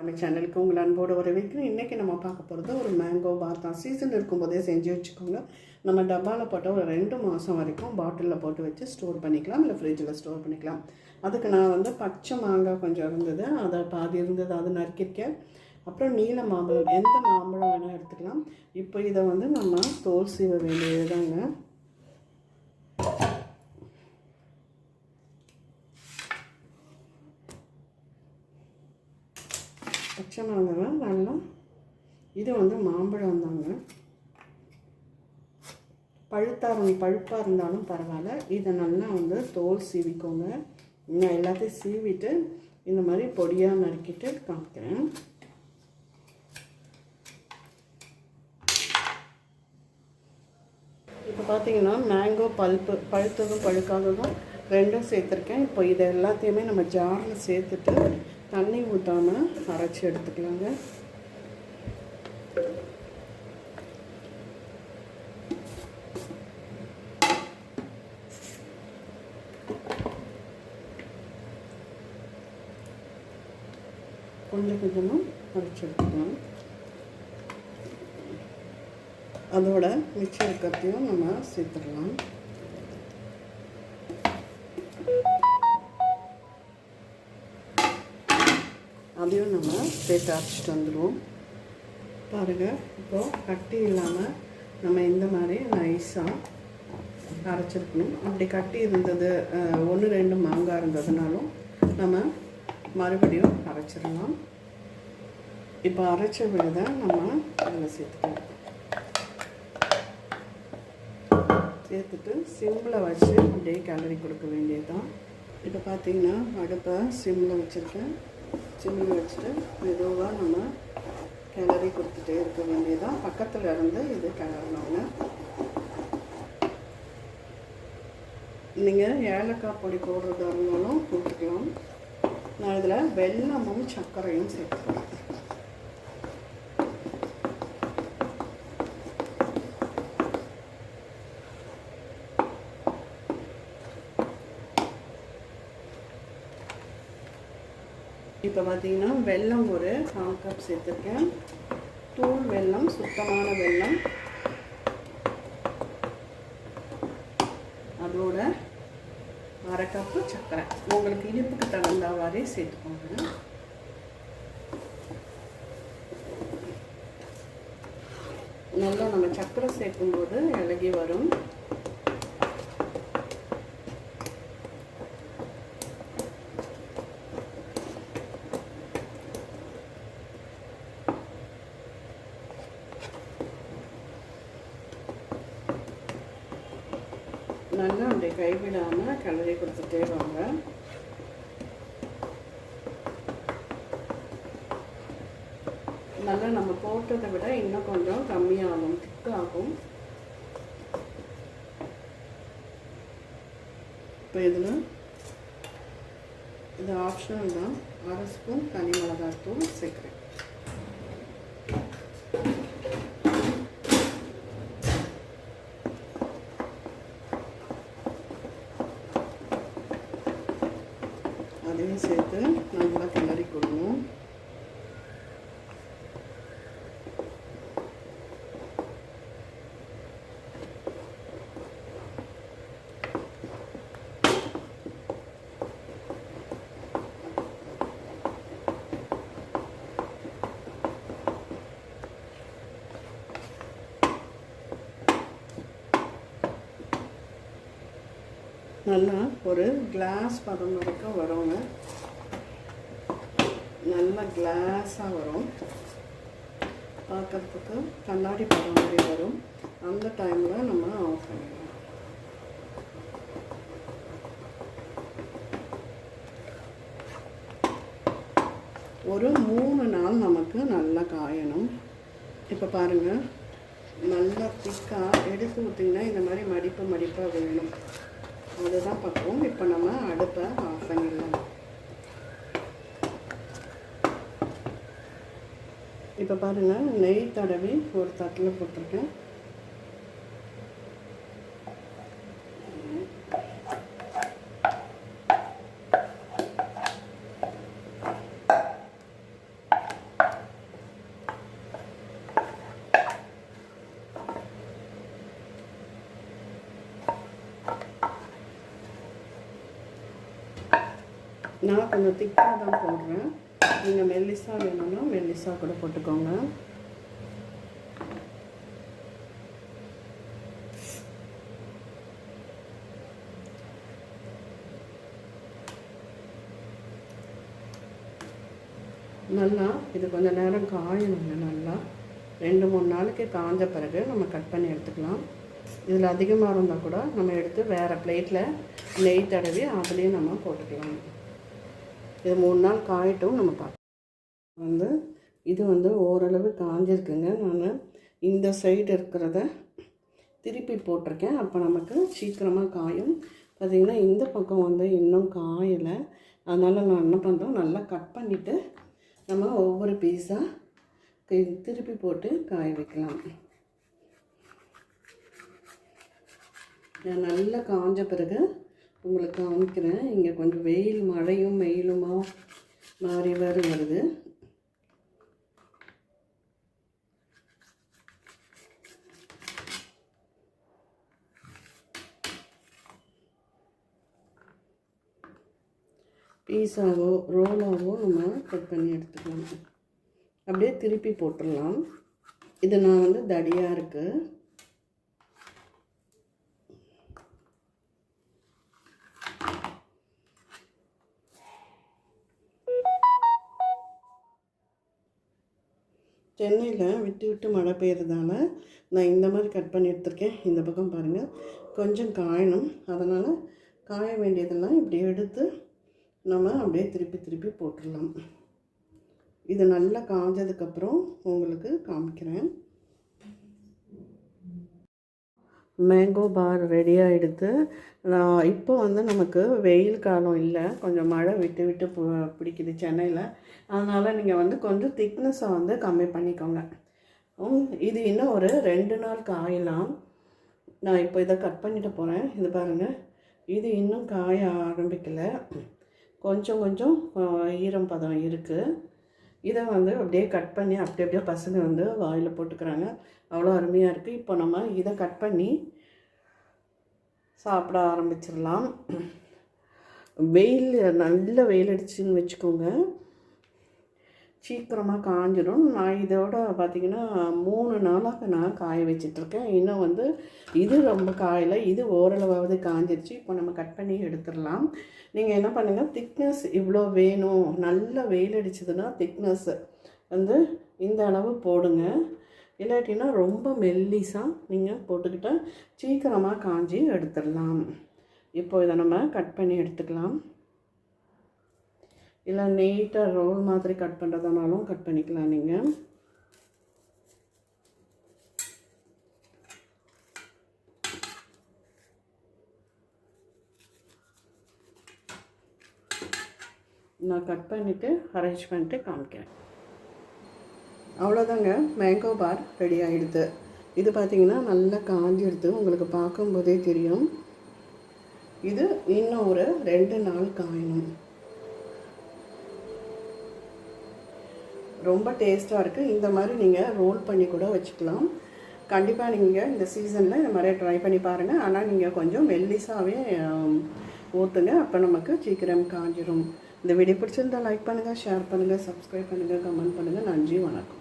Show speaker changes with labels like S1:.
S1: நம்ம சேனலுக்கு உங்களை அன்போடு வரவேற்கிறேன் இன்றைக்கி நம்ம பார்க்க போகிறது ஒரு மேங்கோ பார் தான் சீசன் இருக்கும்போதே செஞ்சு வச்சுக்கோங்க நம்ம டப்பாவில் போட்டால் ஒரு ரெண்டு மாதம் வரைக்கும் பாட்டிலில் போட்டு வச்சு ஸ்டோர் பண்ணிக்கலாம் இல்லை ஃப்ரிட்ஜில் ஸ்டோர் பண்ணிக்கலாம் அதுக்கு நான் வந்து பச்சை மாங்காய் கொஞ்சம் இருந்தது அதை பாதி இருந்தது அது நறுக்கிருக்கேன் அப்புறம் நீல மாம்பழம் எந்த மாம்பழம் வேணால் எடுத்துக்கலாம் இப்போ இதை வந்து நம்ம தோல் சீவ வேண்டியதுதாங்க பச்சை மிளகாய் நல்லா இது வந்து மாம்பழம் தாங்க பழுத்தாக இருந் பழுப்பாக இருந்தாலும் பரவாயில்ல இதை நல்லா வந்து தோல் சீவிக்கோங்க நான் எல்லாத்தையும் சீவிட்டு இந்த மாதிரி பொடியாக நறுக்கிட்டு காமிக்கிறேன் இப்போ பார்த்தீங்கன்னா மேங்கோ பல்ப்பு பழுத்ததும் பழுக்காததும் ரெண்டும் சேர்த்துருக்கேன் இப்போ இதை எல்லாத்தையுமே நம்ம ஜாரில் சேர்த்துட்டு தண்ணி ஊற்றாமல் அரைச்சி எடுத்துக்கலாங்க கொஞ்சம் கொஞ்சமாக அரைச்சி எடுத்துக்கலாம் அதோட மிச்சம் இருக்கிறதையும் நம்ம சேர்த்துடலாம் அதையும் நம்ம சேர்த்து அரைச்சிட்டு வந்துடுவோம் பாருங்கள் இப்போது கட்டி இல்லாமல் நம்ம இந்த மாதிரி நைஸாக அரைச்சிருக்கணும் அப்படி கட்டி இருந்தது ஒன்று ரெண்டு மாங்காய் இருந்ததுனாலும் நம்ம மறுபடியும் அரைச்சிடலாம் இப்போ அரைச்ச தான் நம்ம அதில் சேர்த்துக்கலாம் சேர்த்துட்டு சிம்மில் வச்சு அப்படியே கிளறி கொடுக்க வேண்டியது தான் இப்போ பார்த்திங்கன்னா அடுப்பை சிம்மில் வச்சுருக்கேன் சிம்மில் வச்சுட்டு மெதுவாக நம்ம கிளறி கொடுத்துட்டே இருக்க வேண்டியதான் பக்கத்தில் இருந்து இது கிளறணுங்க நீங்கள் ஏலக்காய் பொடி போடுறதா இருந்தாலும் போட்டுக்கலாம் நான் இதில் வெள்ளமும் சர்க்கரையும் சேர்த்துக்கலாம் இப்போ பார்த்தீங்கன்னா வெள்ளம் ஒரு கால் கப் சேர்த்துருக்கேன் தூள் வெள்ளம் சுத்தமான வெள்ளம் அதோட அரை கப்பு சர்க்கரை உங்களுக்கு இனிப்புக்கு தகுந்தவாறே சேர்த்துக்கோங்க நல்லா நம்ம சர்க்கரை சேர்க்கும்போது இலகி வரும் நல்லா அப்படியே கைவிடாமல் கலரி கொடுத்துட்டே வாங்க நல்லா நம்ம போட்டதை விட இன்னும் கொஞ்சம் கம்மியாகும் திக்காகும் இப்போ இதில் இது ஆப்ஷனல் தான் அரை ஸ்பூன் தனி மிளகாய் தூள் சேர்க்குறேன் அதையும் சேர்த்து நல்லா கிளறி கொடுங்க நல்லா ஒரு கிளாஸ் பதம் வரைக்கும் வருங்க நல்லா கிளாஸாக வரும் பார்க்குறதுக்கு கண்ணாடி பதம் மாதிரி வரும் அந்த டைமில் நம்ம ஆஃப் பண்ணிடலாம் ஒரு மூணு நாள் நமக்கு நல்லா காயணும் இப்போ பாருங்கள் நல்லா திக்காக எடுத்து ஊற்றிங்கன்னா இந்த மாதிரி மடிப்பு மடிப்பாக வேணும் அதுதான் பார்க்குவோம் இப்போ நம்ம அடுப்பை ஆஃப் பண்ணிடலாம் இப்போ பாருங்கள் நெய் தடவி ஒரு தட்டில் போட்டிருக்கேன் நான் கொஞ்சம் திக்காக தான் போடுறேன் நீங்கள் மெல்லிஸாக வேணும்னா மெல்லிஸாக கூட போட்டுக்கோங்க நல்லா இது கொஞ்சம் நேரம் காயணுங்க நல்லா ரெண்டு மூணு நாளைக்கு காஞ்ச பிறகு நம்ம கட் பண்ணி எடுத்துக்கலாம் இதில் அதிகமாக இருந்தால் கூட நம்ம எடுத்து வேறு பிளேட்டில் நெய் தடவி அதுலேயும் நம்ம போட்டுக்கலாம் இது மூணு நாள் காயட்டும் நம்ம பார்க்கலாம் வந்து இது வந்து ஓரளவு காஞ்சிருக்குங்க நான் இந்த சைடு இருக்கிறத திருப்பி போட்டிருக்கேன் அப்போ நமக்கு சீக்கிரமாக காயும் பார்த்திங்கன்னா இந்த பக்கம் வந்து இன்னும் காயலை அதனால் நான் என்ன பண்ணுறோம் நல்லா கட் பண்ணிவிட்டு நம்ம ஒவ்வொரு பீஸாக திருப்பி போட்டு காய வைக்கலாம் நல்லா காஞ்ச பிறகு உங்களுக்கு காமிக்கிறேன் இங்கே கொஞ்சம் வெயில் மழையும் வெயிலுமா மாறி வேறு வருது பீஸாவோ ரோலாவோ நம்ம கட் பண்ணி எடுத்துக்கலாம் அப்படியே திருப்பி போட்டுடலாம் இது நான் வந்து தடியாக இருக்குது சென்னையில் விட்டு விட்டு மழை பெய்கிறதால நான் இந்த மாதிரி கட் பண்ணி எடுத்திருக்கேன் இந்த பக்கம் பாருங்கள் கொஞ்சம் காயணும் அதனால் காய வேண்டியதெல்லாம் இப்படி எடுத்து நம்ம அப்படியே திருப்பி திருப்பி போட்டுடலாம் இது நல்லா காஞ்சதுக்கப்புறம் உங்களுக்கு காமிக்கிறேன் மேங்கோ பார் ரெடியாக எடுத்து நான் இப்போ வந்து நமக்கு வெயில் காலம் இல்லை கொஞ்சம் மழை விட்டு விட்டு பிடிக்குது சென்னையில் அதனால் நீங்கள் வந்து கொஞ்சம் திக்னஸை வந்து கம்மி பண்ணிக்கோங்க இது இன்னும் ஒரு ரெண்டு நாள் காயலாம் நான் இப்போ இதை கட் பண்ணிட்டு போகிறேன் இது பாருங்கள் இது இன்னும் காய ஆரம்பிக்கலை கொஞ்சம் கொஞ்சம் ஈரம் பதம் இருக்குது இதை வந்து அப்படியே கட் பண்ணி அப்படி அப்படியே பசங்க வந்து வாயில் போட்டுக்கிறாங்க அவ்வளோ அருமையாக இருக்குது இப்போ நம்ம இதை கட் பண்ணி சாப்பிட ஆரம்பிச்சிடலாம் வெயில் நல்ல வெயில் அடிச்சுன்னு வச்சுக்கோங்க சீக்கிரமாக காஞ்சிடும் நான் இதோட பார்த்திங்கன்னா மூணு நாளாக நான் காய வச்சிட்ருக்கேன் இன்னும் வந்து இது ரொம்ப காயில் இது ஓரளவாவது காஞ்சிருச்சு இப்போ நம்ம கட் பண்ணி எடுத்துடலாம் நீங்கள் என்ன பண்ணுங்கள் திக்னஸ் இவ்வளோ வேணும் நல்லா வெயில் அடிச்சதுன்னா திக்னஸ் வந்து இந்த அளவு போடுங்க இல்லாட்டினா ரொம்ப மெல்லிஸாக நீங்கள் போட்டுக்கிட்டால் சீக்கிரமாக காஞ்சி எடுத்துடலாம் இப்போ இதை நம்ம கட் பண்ணி எடுத்துக்கலாம் இல்லை நெய்ட்டாக ரோல் மாதிரி கட் பண்ணுறதுனாலும் கட் பண்ணிக்கலாம் நீங்கள் நான் கட் பண்ணிவிட்டு அரேஞ்ச் பண்ணிட்டு காமிக்கிறேன் அவ்வளோதாங்க மேங்கோ பார் ரெடி ஆகிடுது இது பார்த்திங்கன்னா நல்லா காஞ்சிடுது உங்களுக்கு பார்க்கும்போதே தெரியும் இது இன்னும் ஒரு ரெண்டு நாள் காயணும் ரொம்ப டேஸ்ட்டாக இருக்குது இந்த மாதிரி நீங்கள் ரோல் பண்ணி கூட வச்சுக்கலாம் கண்டிப்பாக நீங்கள் இந்த சீசனில் இந்த மாதிரி ட்ரை பண்ணி பாருங்கள் ஆனால் நீங்கள் கொஞ்சம் மெல்லிஸாகவே ஊற்றுங்க அப்போ நமக்கு சீக்கிரம் காஞ்சிரும் இந்த வீடியோ பிடிச்சிருந்தால் லைக் பண்ணுங்கள் ஷேர் பண்ணுங்கள் சப்ஸ்கிரைப் பண்ணுங்கள் கமெண்ட் பண்ணுங்கள் நன்றி வணக்கம்